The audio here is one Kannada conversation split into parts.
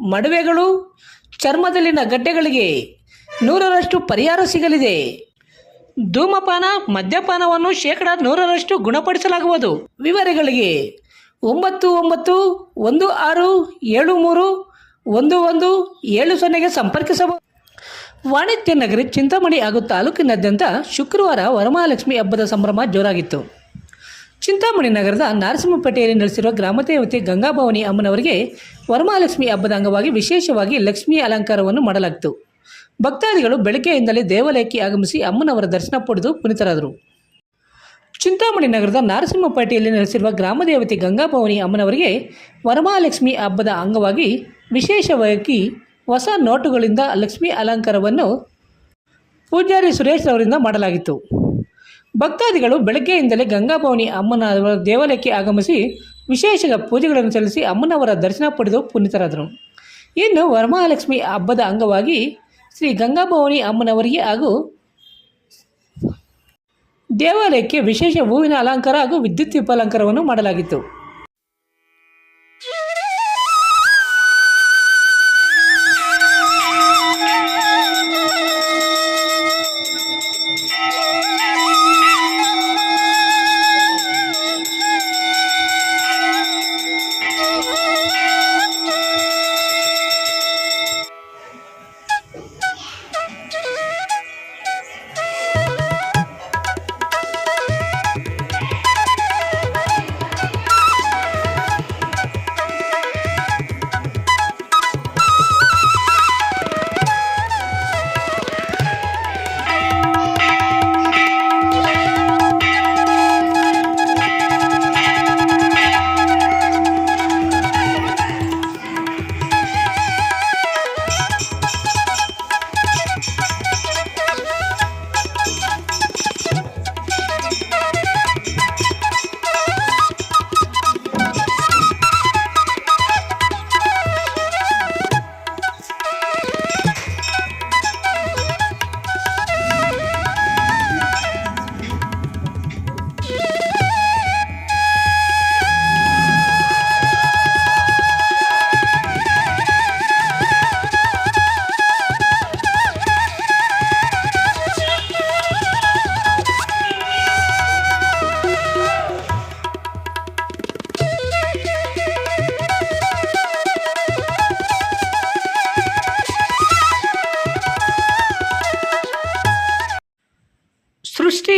ಮಡುವೆಗಳು ಚರ್ಮದಲ್ಲಿನ ಗಡ್ಡೆಗಳಿಗೆ ನೂರರಷ್ಟು ಪರಿಹಾರ ಸಿಗಲಿದೆ. ಧೂಮಪಾನ, ಮದ್ಯಪಾನವನ್ನು ಶೇಕಡ ನೂರರಷ್ಟು ಗುಣಪಡಿಸಲಾಗುವುದು. ವಿವರಗಳಿಗೆ ಒಂಬತ್ತು ಒಂಬತ್ತು ಒಂದು ಆರು ಏಳು ಮೂರು ಒಂದು ಒಂದು ಏಳು ಸೊನ್ನೆಗೆ ಸಂಪರ್ಕಿಸಬಹುದು. ವಾಣಿಜ್ಯ ನಗರಿ ಚಿಂತಾಮಣಿ ಹಾಗೂ ತಾಲೂಕಿನಾದ್ಯಂತ ಶುಕ್ರವಾರ ವರಮಹಾಲಕ್ಷ್ಮಿ ಹಬ್ಬದ ಸಂಭ್ರಮ ಜೋರಾಗಿತ್ತು. ಚಿಂತಾಮಣಿ ನಗರದ ನರಸಿಂಹಪೇಟೆಯಲ್ಲಿ ನೆಲೆಸಿರುವ ಗ್ರಾಮದೇವತೆ ಗಂಗಾಭವಾನಿ ಅಮ್ಮನವರಿಗೆ ವರಮಹಾಲಕ್ಷ್ಮಿ ಹಬ್ಬದ ಅಂಗವಾಗಿ ವಿಶೇಷವಾಗಿ ಲಕ್ಷ್ಮೀ ಅಲಂಕಾರವನ್ನು ಮಾಡಲಾಗಿತ್ತು. ಭಕ್ತಾದಿಗಳು ಬೆಳಗ್ಗೆಯಿಂದಲೇ ದೇವಾಲಯಕ್ಕೆ ಆಗಮಿಸಿ ಅಮ್ಮನವರ ದರ್ಶನ ಪಡೆದು ಪುನೀತರಾದರು. ಚಿಂತಾಮಣಿ ನಗರದ ನಾರಸಿಂಹಪೇಟೆಯಲ್ಲಿ ನೆಲೆಸಿರುವ ಗ್ರಾಮದೇವತೆ ಗಂಗಾಭವಾನಿ ಅಮ್ಮನವರಿಗೆ ವರಮಹಾಲಕ್ಷ್ಮಿ ಹಬ್ಬದ ಅಂಗವಾಗಿ ವಿಶೇಷವಾಗಿ ಹೊಸ ನೋಟುಗಳಿಂದ ಲಕ್ಷ್ಮಿ ಅಲಂಕಾರವನ್ನು ಪೂಜಾರಿ ಸುರೇಶ್ ಅವರಿಂದ ಮಾಡಲಾಗಿತ್ತು. ಭಕ್ತಾದಿಗಳು ಬೆಳಗ್ಗೆಯಿಂದಲೇ ಗಂಗಾಭವನಿ ಅಮ್ಮನವರ ದೇವಾಲಯಕ್ಕೆ ಆಗಮಿಸಿ ವಿಶೇಷ ಪೂಜೆಗಳನ್ನು ಸಲ್ಲಿಸಿ ಅಮ್ಮನವರ ದರ್ಶನ ಪಡೆದು ಪುನೀತರಾದರು. ಇನ್ನು ವರಮಹಾಲಕ್ಷ್ಮಿ ಹಬ್ಬದ ಅಂಗವಾಗಿ ಶ್ರೀ ಗಂಗಾಭವನಿ ಅಮ್ಮನವರಿಗೆ ಹಾಗೂ ದೇವಾಲಯಕ್ಕೆ ವಿಶೇಷ ಹೂವಿನ ಅಲಂಕಾರ ಹಾಗೂ ವಿದ್ಯುತ್ ದೀಪಾಲಂಕಾರವನ್ನು ಮಾಡಲಾಗಿತ್ತು.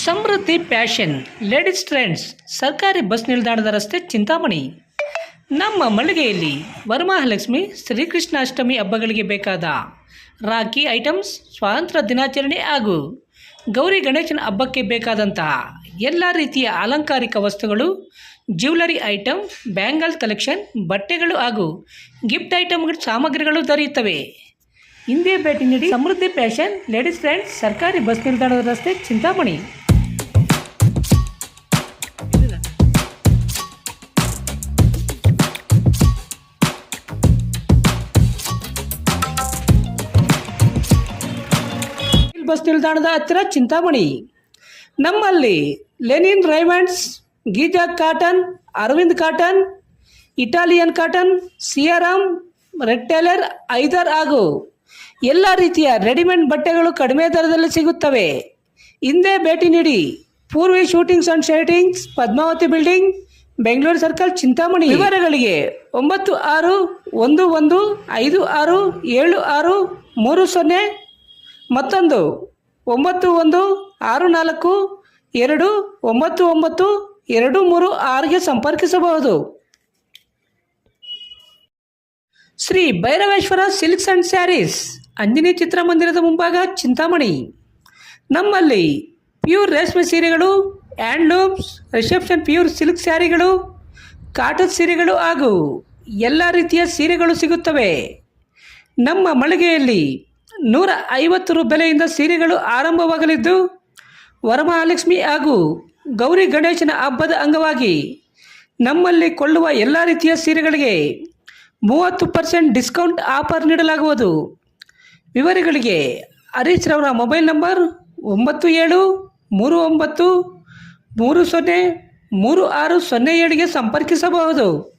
ಸಮೃದ್ಧಿ ಪ್ಯಾಷನ್, ಲೇಡೀಸ್ ಟ್ರೆಂಡ್ಸ್, ಸರ್ಕಾರಿ ಬಸ್ ನಿಲ್ದಾಣದ ರಸ್ತೆ ಚಿಂತಾಮಣಿ. ನಮ್ಮ ಮಳಿಗೆಯಲ್ಲಿ ವರಮಹಾಲಕ್ಷ್ಮಿ, ಶ್ರೀಕೃಷ್ಣಾಷ್ಟಮಿ ಹಬ್ಬಗಳಿಗೆ ಬೇಕಾದ ರಾಖಿ ಐಟಮ್ಸ್, ಸ್ವಾತಂತ್ರ್ಯ ದಿನಾಚರಣೆ ಹಾಗೂ ಗೌರಿ ಗಣೇಶನ ಹಬ್ಬಕ್ಕೆ ಬೇಕಾದಂತಹ ಎಲ್ಲ ರೀತಿಯ ಅಲಂಕಾರಿಕ ವಸ್ತುಗಳು ಜ್ಯುವೆಲರಿ ಐಟಮ್ ಬ್ಯಾಂಗಲ್ ಕಲೆಕ್ಷನ್, ಬಟ್ಟೆಗಳು ಹಾಗೂ ಗಿಫ್ಟ್ ಐಟಮ್ಗಳ ಸಾಮಗ್ರಿಗಳು ದೊರೆಯುತ್ತವೆ. ಹಿಂದೆ ಭೇಟಿ ನೀಡಿ ಸಮೃದ್ಧಿ ಪ್ಯಾಷನ್, ಲೇಡೀಸ್ ಫ್ರೆಂಡ್ಸ್ ಸರ್ಕಾರಿ ಬಸ್ ನಿಲ್ದಾಣದ ರಸ್ತೆ ಚಿಂತಾಮಣಿ. ಬಸ್ ನಿಲ್ದಾಣದ ಹತ್ತಿರ ಚಿಂತಾಮಣಿ. ನಮ್ಮಲ್ಲಿ linen Raymonds, Giza cotton, Arvind cotton, Italian cotton, Siyaram, red tailor, ಐದರ್ ಹಾಗೂ ಎಲ್ಲ ರೀತಿಯ ರೆಡಿಮೇಡ್ ಬಟ್ಟೆಗಳು ಕಡಿಮೆ ದರದಲ್ಲಿ ಸಿಗುತ್ತವೆ. ಹಿಂದೆ ಭೇಟಿ ನೀಡಿ. Poorvi suitings and shirtings Padmavathi building, Bengaluru circle, Chintamani. ವಿವರಗಳಿಗೆ ಒಂಬತ್ತು ಆರು ಒಂದು ಒಂದು ಐದು ಆರು ಏಳು ಆರು ಮೂರು ಸೊನ್ನೆ ಮತ್ತೊಂದು, ಒಂಬತ್ತು, ಒಂದು, ಆರು, ನಾಲ್ಕು, ಎರಡು, ಒಂಬತ್ತು ಒಂಬತ್ತು, ಎರಡು, ಮೂರು, ಆರಿಗೆ ಸಂಪರ್ಕಿಸಬಹುದು. ಶ್ರೀ ಭೈರವೇಶ್ವರ ಸಿಲ್ಕ್ಸ್ ಅಂಡ್ ಸ್ಯಾರೀಸ್, ಅಂಜನಿ ಚಿತ್ರಮಂದಿರದ ಮುಂಭಾಗ ಚಿಂತಾಮಣಿ. ನಮ್ಮಲ್ಲಿ ಪ್ಯೂರ್ ರೇಷ್ಮೆ ಸೀರೆಗಳು, ಹ್ಯಾಂಡ್ಲೂಮ್ಸ್, ರಿಸೆಪ್ಷನ್ ಪ್ಯೂರ್ ಸಿಲ್ಕ್ ಸ್ಯಾರಿಗಳು, ಕಾಟನ್ ಸೀರೆಗಳು ಹಾಗೂ ಎಲ್ಲ ರೀತಿಯ ಸೀರೆಗಳು ಸಿಗುತ್ತವೆ. ನಮ್ಮ ಮಳಿಗೆಯಲ್ಲಿ ನೂರ ಐವತ್ತು ರು ಬೆಲೆಯಿಂದ ಸೀರೆಗಳು ಆರಂಭವಾಗಲಿದ್ದು, ವರಮಹಾಲಕ್ಷ್ಮಿ ಹಾಗೂ ಗೌರಿ ಗಣೇಶನ ಹಬ್ಬದ ಅಂಗವಾಗಿ ನಮ್ಮಲ್ಲಿ ಕೊಳ್ಳುವ ಎಲ್ಲ ರೀತಿಯ ಸೀರೆಗಳಿಗೆ ಮೂವತ್ತು ಪರ್ಸೆಂಟ್ ಡಿಸ್ಕೌಂಟ್ ಆಫರ್ ನೀಡಲಾಗುವುದು. ವಿವರಗಳಿಗೆ ಹರೀಶ್ ರವರ ಮೊಬೈಲ್ ನಂಬರ್ ಒಂಬತ್ತು ಏಳು ಮೂರು ಒಂಬತ್ತು ಮೂರು ಸೊನ್ನೆ ಮೂರು ಆರು ಸೊನ್ನೆ ಏಳಿಗೆ ಸಂಪರ್ಕಿಸಬಹುದು.